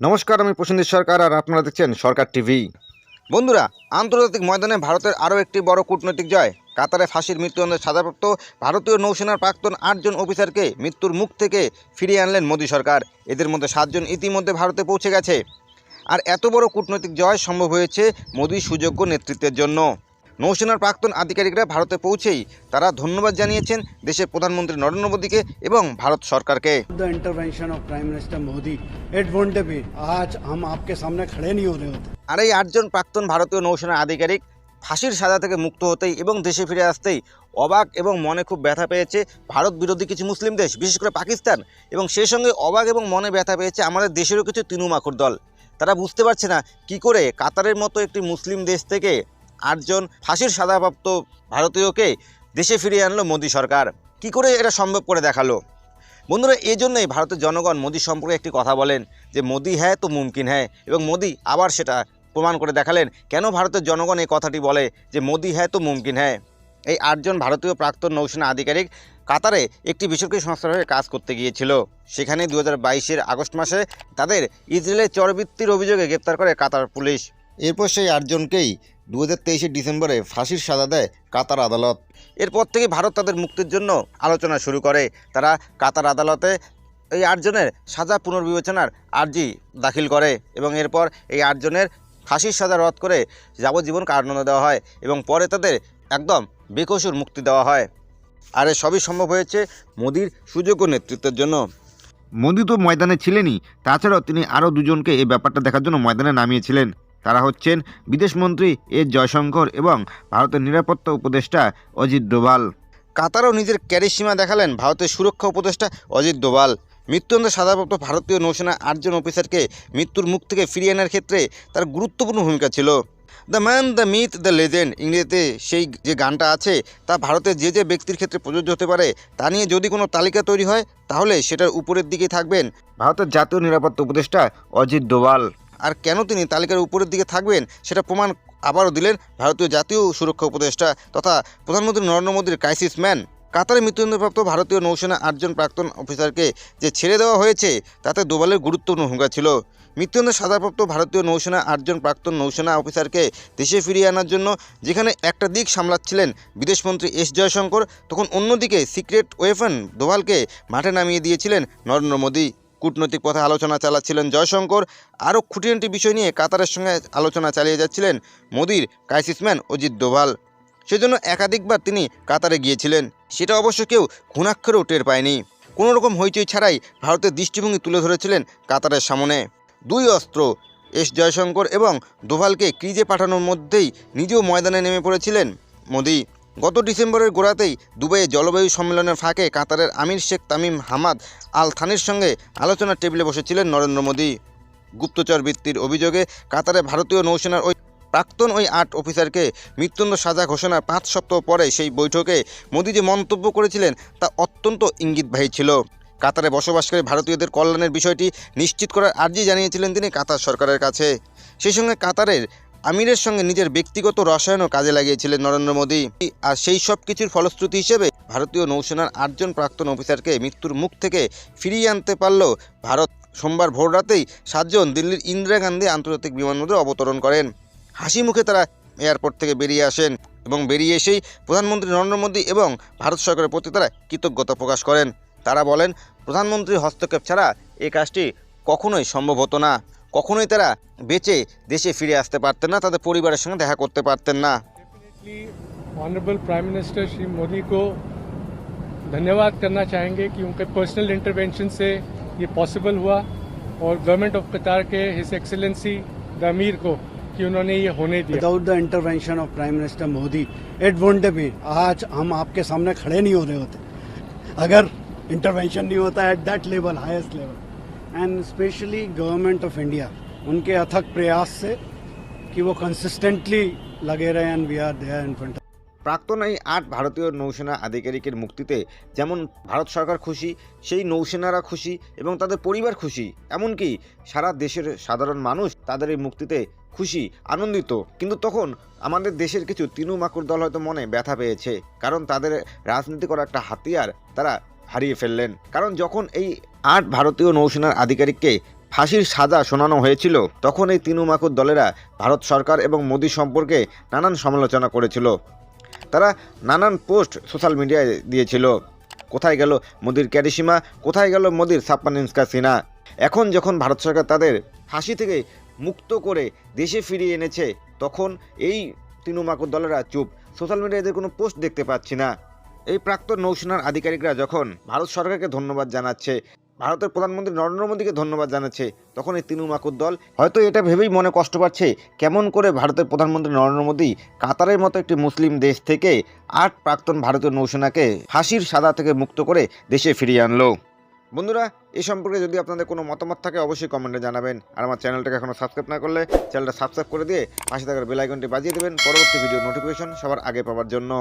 নমস্কার, আমি প্রসেনজিৎ সরকার আর আপনারা দেখছেন সরকার টিভি। বন্ধুরা, আন্তর্জাতিক ময়দানে ভারতের আরও একটি বড় কূটনৈতিক জয়। কাতারে ফাঁসির মৃত্যুদণ্ডে সাজাপ্রাপ্ত ভারতীয় নৌসেনার প্রাক্তন আটজন অফিসারকে মৃত্যুর মুখ থেকে ফিরিয়ে আনলেন মোদী সরকার। এদের মধ্যে সাতজন ইতিমধ্যে ভারতে পৌঁছে গেছে। আর এত বড় কূটনৈতিক জয় সম্ভব হয়েছে মোদীর সুযোগ্য নেতৃত্বের জন্য। নৌসেনার প্রাক্তন আধিকারিকরা ভারতে পৌঁছেই তারা ধন্যবাদ জানিয়েছেন দেশের প্রধানমন্ত্রী নরেন্দ্র মোদীকে এবং ভারত সরকারকে। দ্য প্রাইম মিনিস্টার মোদি আজ আপকে সামনে আর এই আটজন প্রাক্তন ভারতীয় নৌসেনা আধিকারিক ফাঁসির সাজা থেকে মুক্ত হতেই এবং দেশে ফিরে আসতেই অবাক এবং মনে খুব ব্যথা পেয়েছে ভারত বিরোধী কিছু মুসলিম দেশ বিশেষ করে পাকিস্তান এবং সেই সঙ্গে অবাক এবং মনে ব্যথা পেয়েছে আমাদের দেশেরও কিছু তৃণমাখুর দল। তারা বুঝতে পারছে না কি করে কাতারের মতো একটি মুসলিম দেশ থেকে আটজন ফাঁসির সাজাপ্রাপ্ত ভারতীয়কে দেশে ফিরিয়ে আনলো মোদী সরকার। কি করে এটা সম্ভব করে দেখাল? বন্ধুরা এই জন্যই ভারতের জনগণ মোদী সম্পর্কে একটি কথা বলেন যে, মোদি হ্যাঁ তো মুমকিন হ্যাঁ এবং মোদি আবার সেটা প্রমাণ করে দেখালেন। কেন ভারতের জনগণ এই কথাটি বলে যে, মোদি হ্যাঁ তো মুমকিন হ্যাঁ এই আটজন ভারতীয় প্রাক্তন নৌসেনা আধিকারিক কাতারে একটি বেসরকারি সংস্থার হয়ে কাজ করতে গিয়েছিল। সেখানে দু হাজার আগস্ট মাসে তাদের ইসরায়েলের চরবৃত্তির অভিযোগে গ্রেপ্তার করে কাতার পুলিশ। এরপর সেই আটজনকেই দু হাজার ডিসেম্বরে ফাঁসির সাজা দেয় কাতার আদালত। এরপর থেকে ভারত তাদের মুক্তির জন্য আলোচনা শুরু করে। তারা কাতার আদালতে এই আটজনের সাজা পুনর্বিবেচনার আর্জি দাখিল করে এবং এরপর এই আটজনের ফাঁসির সাজা রদ করে যাবজ্জীবন কারাদণ্ড দেওয়া হয় এবং পরে তাদের একদম বেকসুর মুক্তি দেওয়া হয়। আর এ সবই সম্ভব হয়েছে মোদির সুযোগ্য নেতৃত্বের জন্য। মোদি তো ময়দানে ছিলেনই, তাছাড়াও তিনি আরও দুজনকে এই ব্যাপারটা দেখার জন্য ময়দানে নামিয়েছিলেন। তারা হচ্ছেন বিদেশমন্ত্রী এস জয়শঙ্কর এবং ভারতের নিরাপত্তা উপদেষ্টা অজিত ডোভাল। কাতারও নিজের ক্যারিসীমা দেখালেন ভারতের সুরক্ষা উপদেষ্টা অজিত ডোভাল। মৃত্যুদণ্ডে সাধারণত ভারতীয় নৌসেনা আটজন অফিসারকে মৃত্যুর মুখ থেকে ফিরিয়ে আনার ক্ষেত্রে তার গুরুত্বপূর্ণ ভূমিকা ছিল। The man the myth the legend ইংরেজিতে সেই যে গানটা আছে তা ভারতের যে যে ব্যক্তির ক্ষেত্রে প্রযোজ্য হতে পারে তা নিয়ে যদি কোনো তালিকা তৈরি হয় তাহলে সেটার উপরের দিকে থাকবেন। ভারতের জাতীয় নিরাপত্তা উপদেষ্টা অজিত ডোভাল। আর কেন তিনি তালিকার উপরের দিকে থাকবেন সেটা প্রমাণ আবারও দিলেন ভারতীয় জাতীয় সুরক্ষা উপদেষ্টা তথা প্রধানমন্ত্রী নরেন্দ্র মোদীর ক্রাইসিস ম্যান। কাতারে মৃত্যুদণ্ডপ্রাপ্ত ভারতীয় নৌসেনা আটজন প্রাক্তন অফিসারকে যে ছেড়ে দেওয়া হয়েছে, তাতে দোবালের গুরুত্বপূর্ণ ভূমিকা ছিল। মৃত্যুদণ্ডে সাজাপ্রাপ্ত ভারতীয় নৌসেনা আটজন প্রাক্তন নৌসেনা অফিসারকে দেশে ফিরিয়ে আনার জন্য যেখানে একটা দিক সামলাচ্ছিলেন বিদেশমন্ত্রী এস জয়শঙ্কর, তখন অন্যদিকে সিক্রেট ওয়েফেন দোভালকে মাঠে নামিয়ে দিয়েছিলেন নরেন্দ্র মোদী। কূটনৈতিক পথে আলোচনা চালাচ্ছিলেন জয়শঙ্কর। আরও খুঁটিনাটি বিষয় নিয়ে কাতারের সঙ্গে আলোচনা চালিয়ে যাচ্ছিলেন মোদির ক্রাইসিসম্যান অজিত ডোভাল সেজন্য একাধিকবার তিনি কাতারে গিয়েছিলেন। সেটা অবশ্য কেউ ঘুণাক্ষরেও টের পায়নি। কোনো রকম হইচই ছাড়াই ভারতের দৃষ্টিভঙ্গি তুলে ধরেছিলেন কাতারের সামনে। দুই অস্ত্র, এস জয়শঙ্কর এবং দোভালকে ক্রিজে পাঠানোর মধ্যেই নিজেও ময়দানে নেমে পড়েছিলেন মোদি। গত ডিসেম্বরের গোড়াতেই দুবাইয়ে জলবায়ু সম্মেলনের ফাঁকে কাতারের আমির শেখ তামিম হামাদ আল থানির সঙ্গে আলোচনার টেবিলে বসেছিলেন নরেন্দ্র মোদী। গুপ্তচর বৃত্তির অভিযোগে কাতারে ভারতীয় নৌসেনার ওই প্রাক্তন ওই আট অফিসারকে মৃত্যুদণ্ড সাজা ঘোষণার পাঁচ সপ্তাহ পরে সেই বৈঠকে মোদী যে মন্তব্য করেছিলেন তা অত্যন্ত ইঙ্গিতবাহী ছিল। কাতারে বসবাসকারী ভারতীয়দের কল্যাণের বিষয়টি নিশ্চিত করার আর্জি জানিয়েছিলেন তিনি কাতার সরকারের কাছে। সেই সঙ্গে কাতারের আমিরের সঙ্গে নিজের ব্যক্তিগত রসায়নও কাজে লাগিয়েছিলেন নরেন্দ্র মোদী। আর সেই সব কিছুর ফলশ্রুতি হিসেবে ভারতীয় নৌসেনার আটজন প্রাক্তন অফিসারকে মৃত্যুর মুখ থেকে ফিরিয়ে আনতে পারল ভারত। সোমবার ভোর রাতেই সাতজন দিল্লির ইন্দিরা গান্ধী আন্তর্জাতিক বিমানবন্দরে অবতরণ করেন। হাসি মুখে তারা এয়ারপোর্ট থেকে বেরিয়ে আসেন এবং বেরিয়ে এসেই প্রধানমন্ত্রী নরেন্দ্র মোদী এবং ভারত সরকারের প্রতি তারা কৃতজ্ঞতা প্রকাশ করেন। তারা বলেন, প্রধানমন্ত্রীর হস্তক্ষেপ ছাড়া এই কাজটি কখনোই সম্ভব হতো না। কখনোই তারা বেঁচে দেশে ফিরে আসতে পারতেন না তাদের পরিবারের সঙ্গে দেখা করতে পারতেন না definitely honourable prime minister Shri Modi को धन्यवाद करना चाहेंगे कि उनके पर्सनल इंटरवेंशन से ये पॉसिबल हुआ और गवर्नमेंट ऑफ कतार के हिस एक्सेलेंसी द अमीर को कि उन्होंने ये होने दिया without the intervention of prime minister Modi it wouldn't be आज हम आपके सामने खड़े नहीं हो रहे होते अगर इंटरवेंशन नहीं होता at that level highest level and specially government of India उनके अथक प्रयास से कि वो कंसिस्टेंटली लगे रहे and we are there in front প্রাক্তন এই আট ভারতীয় নৌসেনা আধিকারিকের মুক্তিতে যেমন ভারত সরকার খুশি সেই নৌসেনারা খুশি এবং তাদের পরিবার খুশি এমনকি সারা দেশের সাধারণ মানুষ তাদের এই মুক্তিতে খুশি আনন্দিত কিন্তু তখন আমাদের দেশের কিছু তৃণমাকুর দল হয়তো মনে ব্যথা পেয়েছে কারণ তাদের রাজনীতি করা একটা হাতিয়ার তারা হারিয়ে ফেললেন কারণ যখন এই আট ভারতীয় নৌসেনার আধিকারিককে ফাঁসির সাজা শোনানো হয়েছিল। তখন এই তিনু মাকুর দলেরা ভারত সরকার এবং মোদী সম্পর্কে নানান সমালোচনা করেছিল। তারা নানান পোস্ট সোশ্যাল মিডিয়ায় দিয়েছিল। কোথায় গেল মোদির ক্যারিসীমা কোথায় গেল মোদির ছাপ্পান ইঞ্চকা সিনা? এখন যখন ভারত সরকার তাদের ফাঁসি থেকে মুক্ত করে দেশে ফিরিয়ে এনেছে, তখন এই তৃণমাকুর দলেরা চুপ। সোশ্যাল মিডিয়ায় কোনো পোস্ট দেখতে পাচ্ছি না। এই প্রাক্তন নৌসেনার আধিকারিকরা যখন ভারত সরকারকে ধন্যবাদ জানাচ্ছে ভারতের প্রধানমন্ত্রী নরেন্দ্র মোদীকে ধন্যবাদ জানাচ্ছে। তখন এই তৃণমাকুর দল হয়তো এটা ভেবেই মনে কষ্ট পাচ্ছে কেমন করে ভারতের প্রধানমন্ত্রী নরেন্দ্র মোদী কাতারের মতো একটি মুসলিম দেশ থেকে আট প্রাক্তন ভারতীয় নৌসেনাকে ফাঁসির সাদা থেকে মুক্ত করে দেশে ফিরিয়ে আনলো। বন্ধুরা এই সম্পর্কে যদি আপনাদের কোনো মতামত থাকে অবশ্যই কমেন্টে জানাবেন। আর আমার চ্যানেলটাকে এখনও সাবস্ক্রাইব না করলে চ্যানেলটা সাবস্ক্রাইব করে দিয়ে পাশে থাকার বেল আইকনটি বাজিয়ে দেবেন। পরবর্তী ভিডিও নোটিফিকেশন সবার আগে পাওয়ার জন্য।